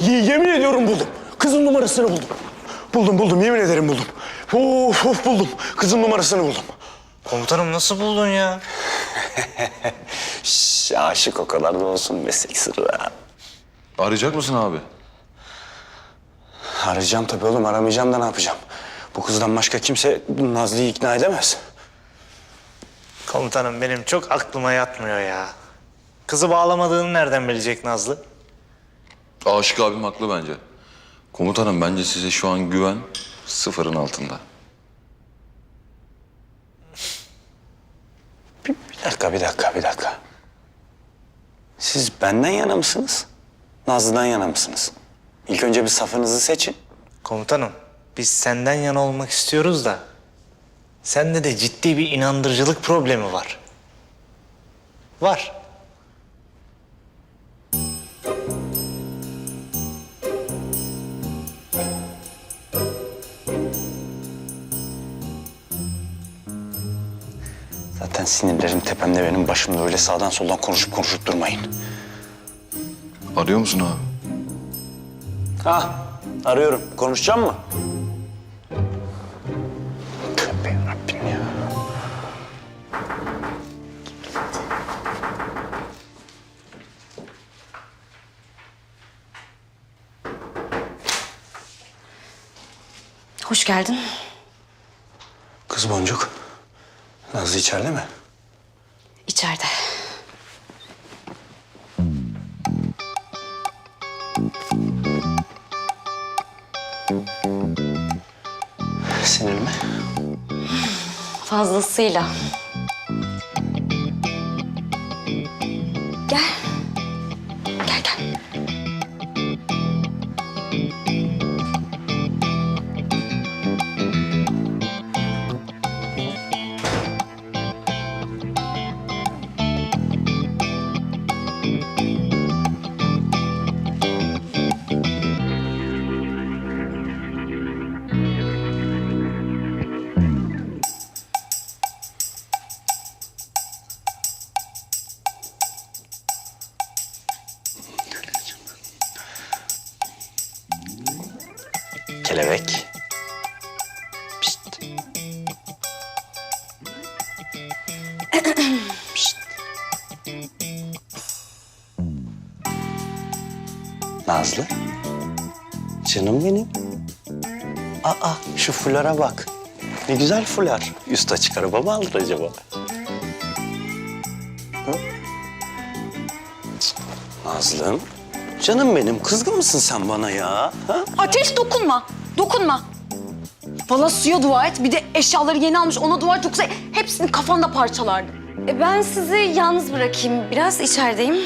Y- yemin ediyorum buldum. Kızın numarasını buldum. Buldum buldum yemin ederim buldum. Of of buldum. Kızın numarasını buldum. Komutanım nasıl buldun ya? Şş, aşık o kadar da olsun meslek sırrı. ha. Arayacak mısın abi? Arayacağım tabii oğlum aramayacağım da ne yapacağım? Bu kızdan başka kimse Nazlı'yı ikna edemez. Komutanım benim çok aklıma yatmıyor ya. Kızı bağlamadığını nereden bilecek Nazlı? Aşık abim haklı bence. Komutanım bence size şu an güven sıfırın altında. Bir, bir dakika bir dakika bir dakika. Siz benden yana mısınız? Nazlı'dan yana mısınız? İlk önce bir safınızı seçin. Komutanım biz senden yana olmak istiyoruz da... ...sende de ciddi bir inandırıcılık problemi var. Var. Zaten sinirlerim tepemde benim başımda öyle sağdan soldan konuşup konuşup durmayın. Arıyor musun abi? Ha arıyorum. Konuşacağım mı? Tövbe yarabbim ya. Hoş geldin. Kız boncuk. Nazlı içeride mi? İçeride. Sinir mi? Fazlasıyla. Şu fulara bak. Ne güzel fular. Üst açık araba mı alır acaba? Hı? Cık, Nazlım. Canım benim kızgın mısın sen bana ya? Ha? Ateş dokunma. Dokunma. Bana suya dua et. Bir de eşyaları yeni almış ona dua et. Yoksa hepsini kafanda parçalardım. E, ben sizi yalnız bırakayım. Biraz içerideyim.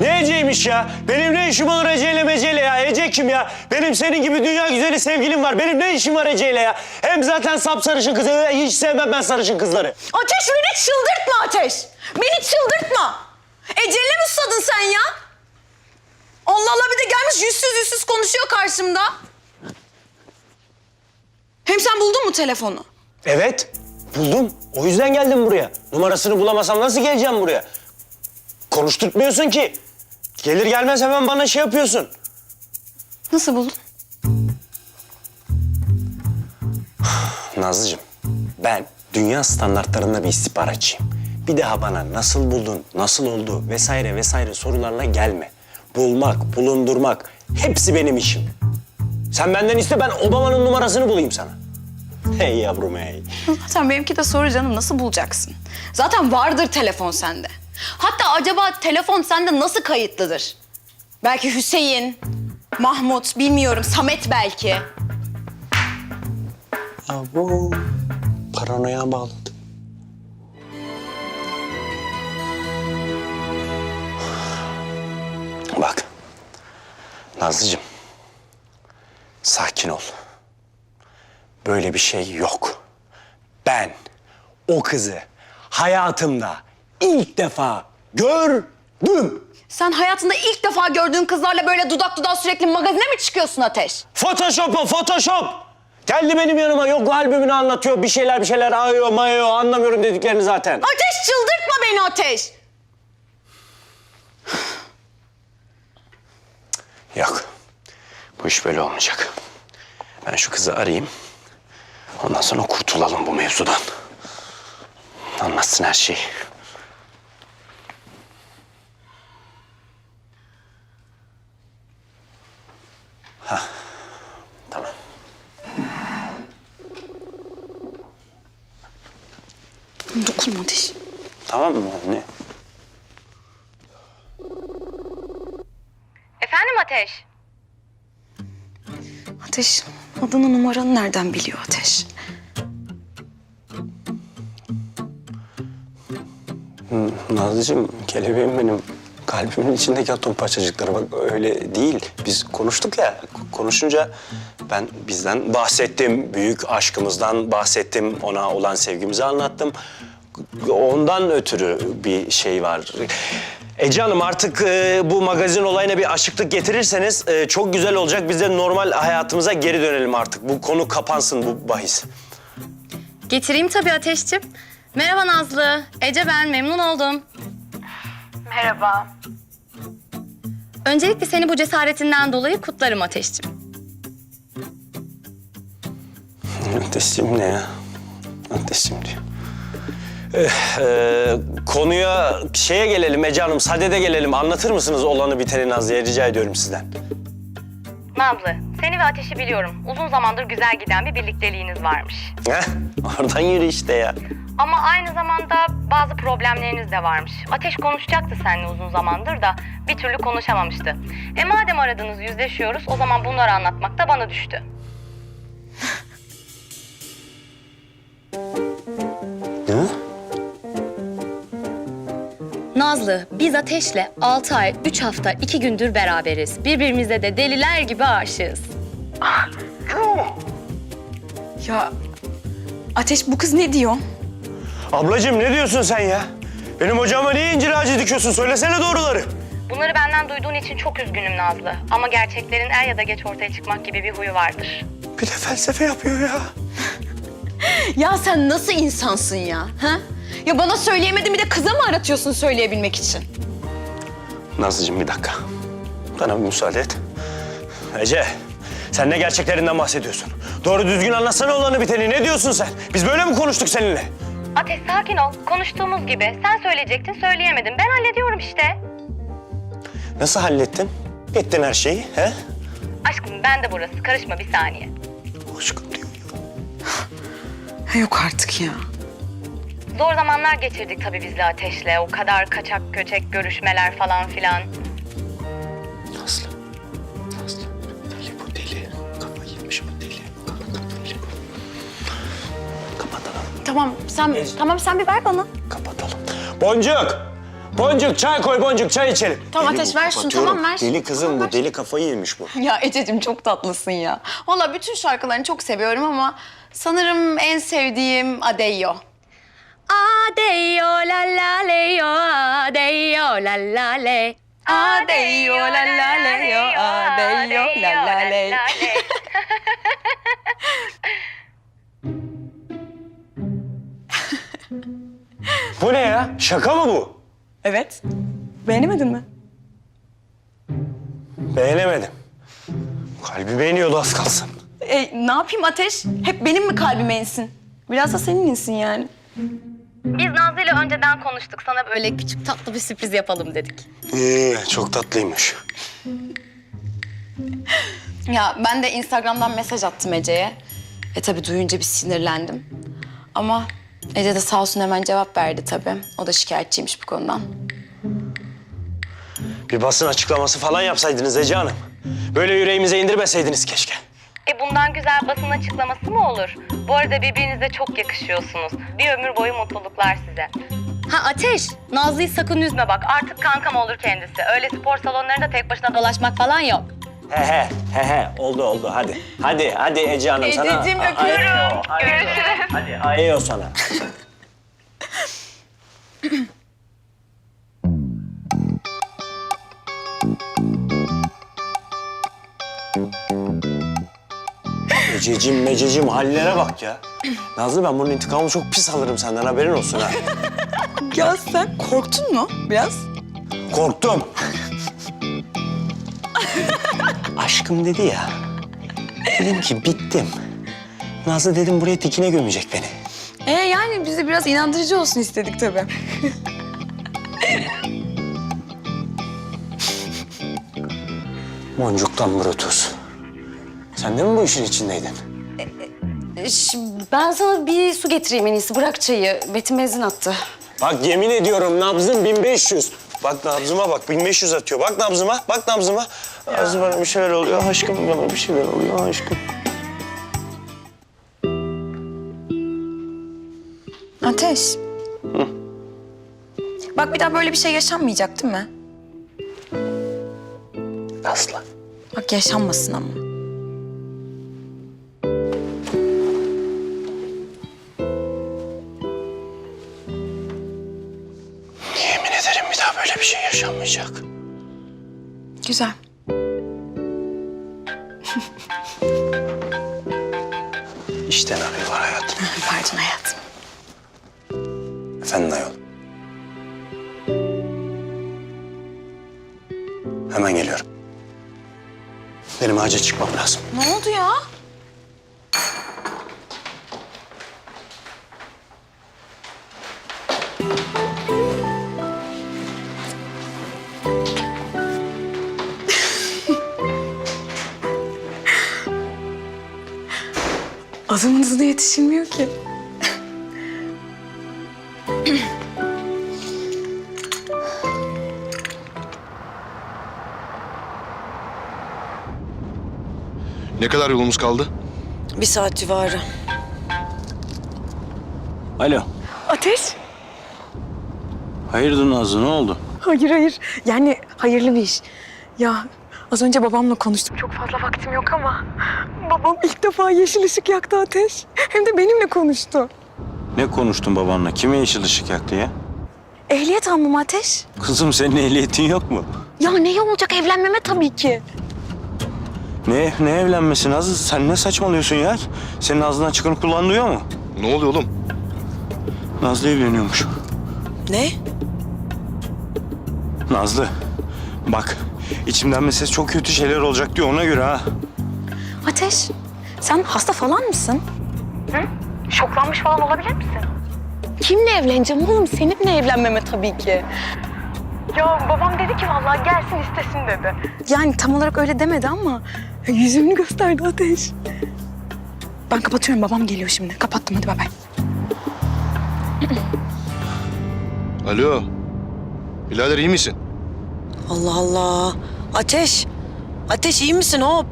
Ne Ece'ymiş ya? Benim ne işim olur Ece'yle meceyle ya? Ece kim ya? Benim senin gibi dünya güzeli sevgilim var. Benim ne işim var Ece'yle ya? Hem zaten sapsarışın kızı. Hiç sevmem ben sarışın kızları. Ateş beni çıldırtma Ateş. Beni çıldırtma. Ece'yle mi susadın sen ya? Allah Allah bir de gelmiş yüzsüz yüzsüz konuşuyor karşımda. Hem sen buldun mu telefonu? Evet. Buldum. O yüzden geldim buraya. Numarasını bulamasam nasıl geleceğim buraya? Konuşturtmuyorsun ki. Gelir gelmez hemen bana şey yapıyorsun. Nasıl buldun? Nazlıcığım, ben dünya standartlarında bir istihbaratçıyım. Bir daha bana nasıl buldun, nasıl oldu vesaire vesaire sorularla gelme. Bulmak, bulundurmak hepsi benim işim. Sen benden iste ben Obama'nın numarasını bulayım sana. Hey yavrum hey. Zaten benimki de soru canım nasıl bulacaksın? Zaten vardır telefon sende. Hatta acaba telefon sende nasıl kayıtlıdır? Belki Hüseyin, Mahmut, bilmiyorum, Samet belki. Ya bu paranoya bağladı. Bak. Nazlıcığım. Sakin ol. Böyle bir şey yok. Ben o kızı hayatımda ilk defa gördüm. Sen hayatında ilk defa gördüğün kızlarla böyle dudak dudağa sürekli magazine mi çıkıyorsun Ateş? Photoshop o Photoshop. Geldi benim yanıma yok albümünü anlatıyor bir şeyler bir şeyler ayıyor mayıyor anlamıyorum dediklerini zaten. Ateş çıldırtma beni Ateş. Yok. Bu iş böyle olmayacak. Ben şu kızı arayayım. Ondan sonra kurtulalım bu mevzudan. Anlatsın her şeyi. Dokunma Ateş. Tamam mı anne? Efendim Ateş? Ateş, adını numaranı nereden biliyor Ateş? Nazlıcığım, kelebeğim benim. Kalbimin içindeki atom parçacıkları bak öyle değil. Biz konuştuk ya, konuşunca ben bizden bahsettim. Büyük aşkımızdan bahsettim. Ona olan sevgimizi anlattım. Ondan ötürü bir şey var. Ece Hanım artık e, bu magazin olayına bir aşıklık getirirseniz e, çok güzel olacak. Biz de normal hayatımıza geri dönelim artık. Bu konu kapansın bu bahis. Getireyim tabii Ateş'cim. Merhaba Nazlı. Ece ben, memnun oldum. Merhaba. Öncelikle seni bu cesaretinden dolayı kutlarım Ateş'cim. Ateşim ne ya? Ateşim diyor. Eh, e, konuya şeye gelelim Ece Hanım, sadede gelelim. Anlatır mısınız olanı biteni Nazlı'ya rica ediyorum sizden. Nazlı, seni ve Ateş'i biliyorum. Uzun zamandır güzel giden bir birlikteliğiniz varmış. Heh, oradan yürü işte ya. Ama aynı zamanda bazı problemleriniz de varmış. Ateş konuşacaktı seninle uzun zamandır da bir türlü konuşamamıştı. E madem aradınız yüzleşiyoruz o zaman bunları anlatmak da bana düştü. Nazlı, biz Ateş'le 6 ay, 3 hafta, 2 gündür beraberiz. Birbirimize de deliler gibi aşığız. Ya Ateş bu kız ne diyor? Ablacığım ne diyorsun sen ya? Benim hocama niye incir ağacı dikiyorsun? Söylesene doğruları. Bunları benden duyduğun için çok üzgünüm Nazlı. Ama gerçeklerin er ya da geç ortaya çıkmak gibi bir huyu vardır. Bir de felsefe yapıyor ya. Ya sen nasıl insansın ya? Ha? Ya bana söyleyemedin bir de kıza mı aratıyorsun söyleyebilmek için? Nazlıcığım bir dakika. Bana bir müsaade et. Ece, sen ne gerçeklerinden bahsediyorsun? Doğru düzgün anlatsana olanı biteni. Ne diyorsun sen? Biz böyle mi konuştuk seninle? Ateş sakin ol. Konuştuğumuz gibi. Sen söyleyecektin söyleyemedim. Ben hallediyorum işte. Nasıl hallettin? Ettin her şeyi, he? Aşkım ben de burası. Karışma bir saniye. Aşkım diyor. Yok artık ya. Zor zamanlar geçirdik tabii bizle Ateş'le. O kadar kaçak göçek görüşmeler falan filan. Nazlı. Nazlı. Deli bu deli. Kafayı yemiş bu deli. Deli bu. Kapatalım. Tamam sen tamam sen bir ver bana. Kapatalım. Boncuk! Boncuk çay koy boncuk çay içelim. Tamam, Deli Ateş, ver şunu, tamam, ver. Deli kızım bu deli kafayı yemiş bu. Ya Ececiğim çok tatlısın ya. Valla bütün şarkılarını çok seviyorum ama sanırım en sevdiğim Adeyo. Adeyo la la le yo, adeyo la la le. Adeyo la la le yo, adeyo la la le. Bu ne ya? Şaka mı bu? Evet. Beğenemedin mi? Beğenemedim. Kalbime iniyordu az kalsın. E, ne yapayım Ateş? Hep benim mi kalbime insin? Biraz da senin insin yani. Biz Nazlı ile önceden konuştuk. Sana böyle küçük tatlı bir sürpriz yapalım dedik. İyi, çok tatlıymış. Ya ben de Instagram'dan mesaj attım Ece'ye. E tabii duyunca bir sinirlendim. Ama Ece de sağ olsun hemen cevap verdi tabii. O da şikayetçiymiş bu konudan. Bir basın açıklaması falan yapsaydınız Ece Hanım. Böyle yüreğimize indirmeseydiniz keşke. E bundan güzel basın açıklaması mı olur? Bu arada birbirinize çok yakışıyorsunuz. Bir ömür boyu mutluluklar size. Ha Ateş, Nazlı'yı sakın üzme bak. Artık kankam olur kendisi. Öyle spor salonlarında tek başına dolaşmak falan yok. He he he he oldu oldu hadi. Hadi hadi Ece Hanım sana. Ececiğim, öpüyorum. ayo. Hadi ayo sana. Ececiğim mececiğim hallere bak ya. Nazlı ben bunun intikamını çok pis alırım senden haberin olsun ha. Ya sen korktun mu biraz? Korktum. aşkım dedi ya. Dedim ki bittim. Nazlı dedim buraya dikine gömecek beni. Ee yani biz de biraz inandırıcı olsun istedik tabii. Boncuktan Brutus. Sen de mi bu işin içindeydin? Ben sana bir su getireyim en iyisi. Bırak çayı. Betim benzin attı. Bak yemin ediyorum nabzım 1500. Bak nabzıma bak 1500 atıyor. Bak nabzıma, bak nabzıma. Bana bir şeyler oluyor aşkım. Bana bir şeyler oluyor aşkım. Ateş. Bak bir daha böyle bir şey yaşanmayacak değil mi? Asla. Bak yaşanmasın ama. Efendim ayol. Hemen geliyorum. Benim acil çıkmam lazım. Ne oldu ya? Adamın hızına yetişilmiyor ki. Ne kadar yolumuz kaldı? Bir saat civarı. Alo. Ateş? Hayırdır Nazlı ne oldu? Hayır hayır. Yani hayırlı bir iş. Ya az önce babamla konuştum. Çok fazla vaktim yok ama babam ilk defa yeşil ışık yaktı Ateş. Hem de benimle konuştu. Ne konuştun babanla? Kime yeşil ışık yaktı ya? Ehliyet almam Ateş. Kızım senin ehliyetin yok mu? Ya ne olacak evlenmeme tabii ki. Ne, ne evlenmesi Nazlı? Sen ne saçmalıyorsun ya? Senin ağzından çıkanı kulağın duyuyor mu? Ne oluyor oğlum? Nazlı evleniyormuş. Ne? Nazlı, bak içimden bir ses çok kötü şeyler olacak diyor ona göre ha. Ateş sen hasta falan mısın? Hı? Şoklanmış falan olabilir misin? Kimle evleneceğim oğlum? Seninle evlenmeme tabii ki. Ya babam dedi ki vallahi gelsin istesin dedi. Yani tam olarak öyle demedi ama yüzümünü gösterdi Ateş. Ben kapatıyorum babam geliyor şimdi. Kapattım hadi bay bay. Alo. Birader iyi misin? Allah Allah. Ateş. Ateş iyi misin hop?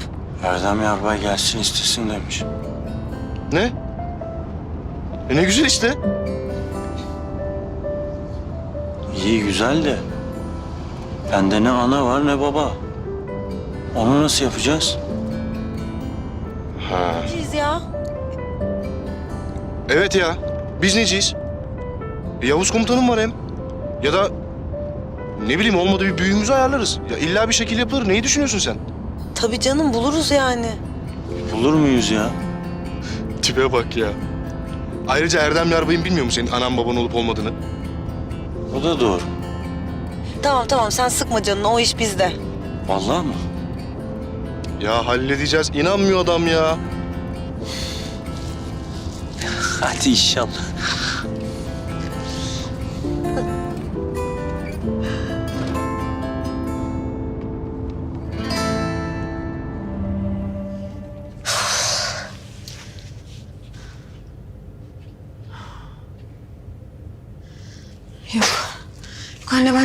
Erdem Yarbay gelsin istesin demiş. Ne? E ne güzel işte. İyi güzel de bende ne ana var ne baba. Onu nasıl yapacağız? Ha. Biz ya. Evet ya. Biz neciyiz? E, Yavuz komutanım var hem. Ya da ne bileyim olmadı bir büyüğümüzü ayarlarız. Ya illa bir şekil yapılır. Neyi düşünüyorsun sen? Tabii canım buluruz yani. Bulur muyuz ya? Tipe bak ya. Ayrıca Erdem Yarbay'ın bilmiyor mu senin anan baban olup olmadığını? O da doğru. Tamam tamam sen sıkma canını o iş bizde. Vallahi mı? Ya halledeceğiz. İnanmıyor adam ya. Hadi inşallah.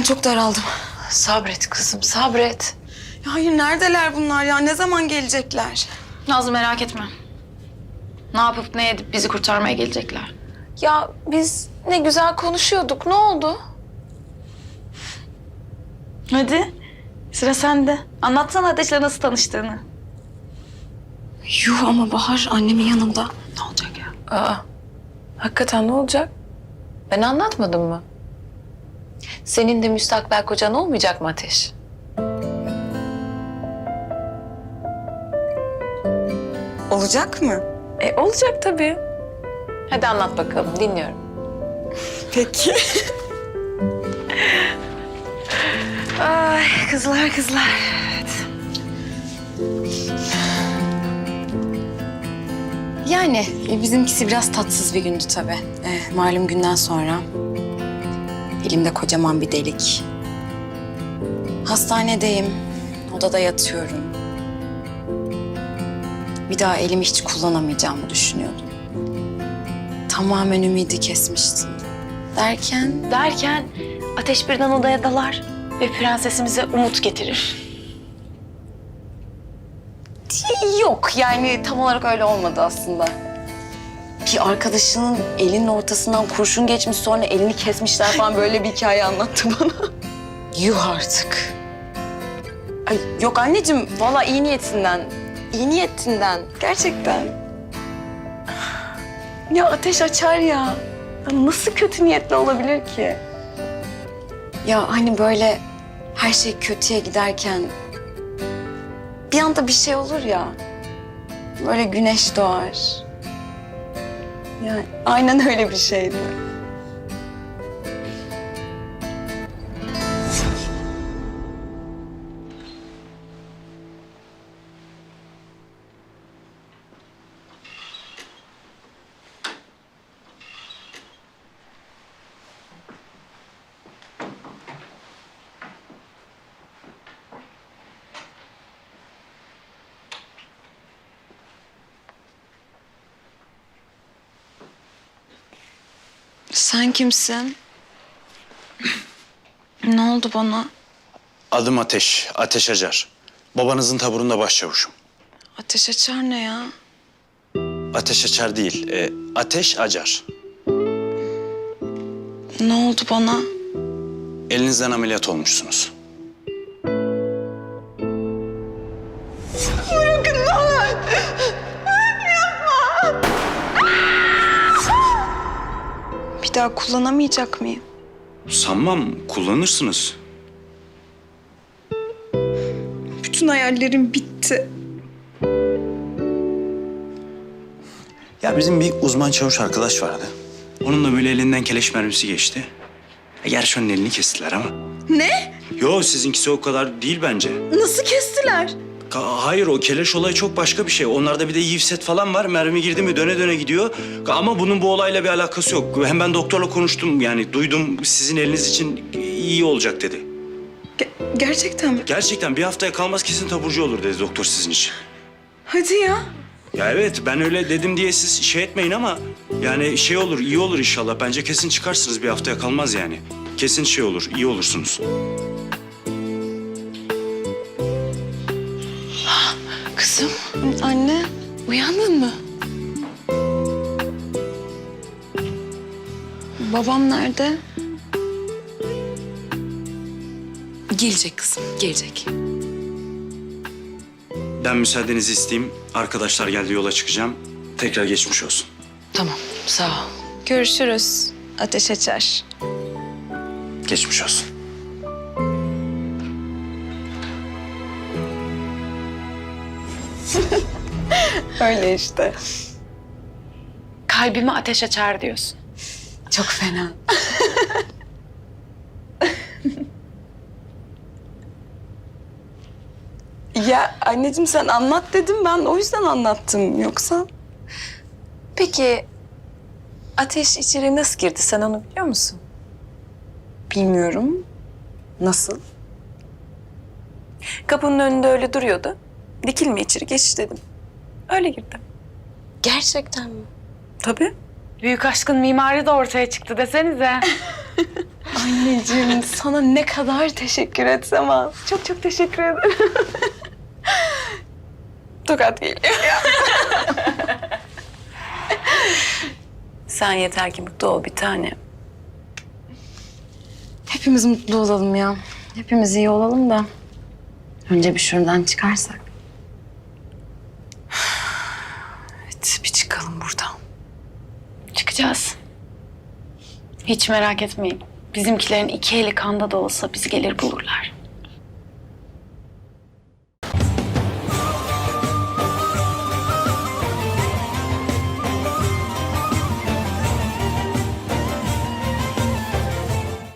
Ben çok daraldım. Sabret kızım, sabret. Ya hayır neredeler bunlar ya? Ne zaman gelecekler? Nazlı merak etme. Ne yapıp ne edip bizi kurtarmaya gelecekler. Ya biz ne güzel konuşuyorduk. Ne oldu? Hadi, sıra sende. Anlatsana Ateş'le nasıl tanıştığını. Yuh ama Bahar annemin yanında. Ne olacak ya? Aa, hakikaten ne olacak? Ben anlatmadım mı? Senin de müstakbel kocan olmayacak mı Ateş? Olacak mı? E olacak tabii. Hadi anlat bakalım, dinliyorum. Peki. Ay kızlar kızlar. Yani e, bizimkisi biraz tatsız bir gündü tabii. E, malum günden sonra elimde kocaman bir delik. Hastanedeyim, odada yatıyorum. Bir daha elimi hiç kullanamayacağımı düşünüyordum. Tamamen ümidi kesmiştim. Derken Derken ateş birden odaya dalar ve prensesimize umut getirir. Yok yani tam olarak öyle olmadı aslında. Bir arkadaşının elinin ortasından kurşun geçmiş sonra elini kesmişler falan böyle bir hikaye anlattı bana. Yuh artık. Ay, yok anneciğim valla iyi niyetinden. İyi niyetinden. Gerçekten. Ya ateş açar ya. Nasıl kötü niyetli olabilir ki? Ya hani böyle her şey kötüye giderken bir anda bir şey olur ya. Böyle güneş doğar. Yani aynen öyle bir şeydi. Sen kimsin? ne oldu bana? Adım Ateş, Ateş Acar. Babanızın taburunda başçavuşum. Ateş açar ne ya? Ateş Açar değil, e, Ateş Acar. Ne oldu bana? Elinizden ameliyat olmuşsunuz. Bir daha kullanamayacak mıyım? Sanmam, kullanırsınız. Bütün hayallerim bitti. Ya bizim bir uzman çavuş arkadaş vardı. Onun da böyle elinden keleş mermisi geçti. E, gerçi onun elini kestiler ama. Ne? Yo sizinkisi o kadar değil bence. Nasıl kestiler? Ka- Hayır o keleş olayı çok başka bir şey. Onlarda bir de yivset falan var. Mermi girdi mi döne döne gidiyor. Ama bunun bu olayla bir alakası yok. Hem ben doktorla konuştum yani duydum sizin eliniz için iyi olacak dedi. Ge- gerçekten mi? Gerçekten bir haftaya kalmaz kesin taburcu olur dedi doktor sizin için. Hadi ya. Ya evet ben öyle dedim diye siz şey etmeyin ama yani şey olur iyi olur inşallah. Bence kesin çıkarsınız bir haftaya kalmaz yani. Kesin şey olur iyi olursunuz. Kızım Anne. uyandın mı? Babam nerede? Gelecek kızım gelecek. Ben müsaadenizi isteyeyim. Arkadaşlar geldi yola çıkacağım. Tekrar geçmiş olsun. Tamam sağ ol. Görüşürüz. Ateş açar. Geçmiş olsun. Öyle işte. Kalbime ateş açar diyorsun. Çok fena. ya anneciğim sen anlat dedim ben o yüzden anlattım yoksa. Peki ateş içeri nasıl girdi sen onu biliyor musun? Bilmiyorum. Nasıl? Kapının önünde öyle duruyordu. Dikilme içeri geç dedim. Öyle girdim. Gerçekten mi? Tabii. Büyük aşkın mimari de ortaya çıktı desenize. Anneciğim sana ne kadar teşekkür etsem az. Çok çok teşekkür ederim. Tokat geliyor. Sen yeter ki mutlu ol bir tane. Hepimiz mutlu olalım ya. Hepimiz iyi olalım da. Önce bir şuradan çıkarsak. Evet bir çıkalım buradan. Çıkacağız. Hiç merak etmeyin. Bizimkilerin iki eli kanda da olsa bizi gelir bulurlar.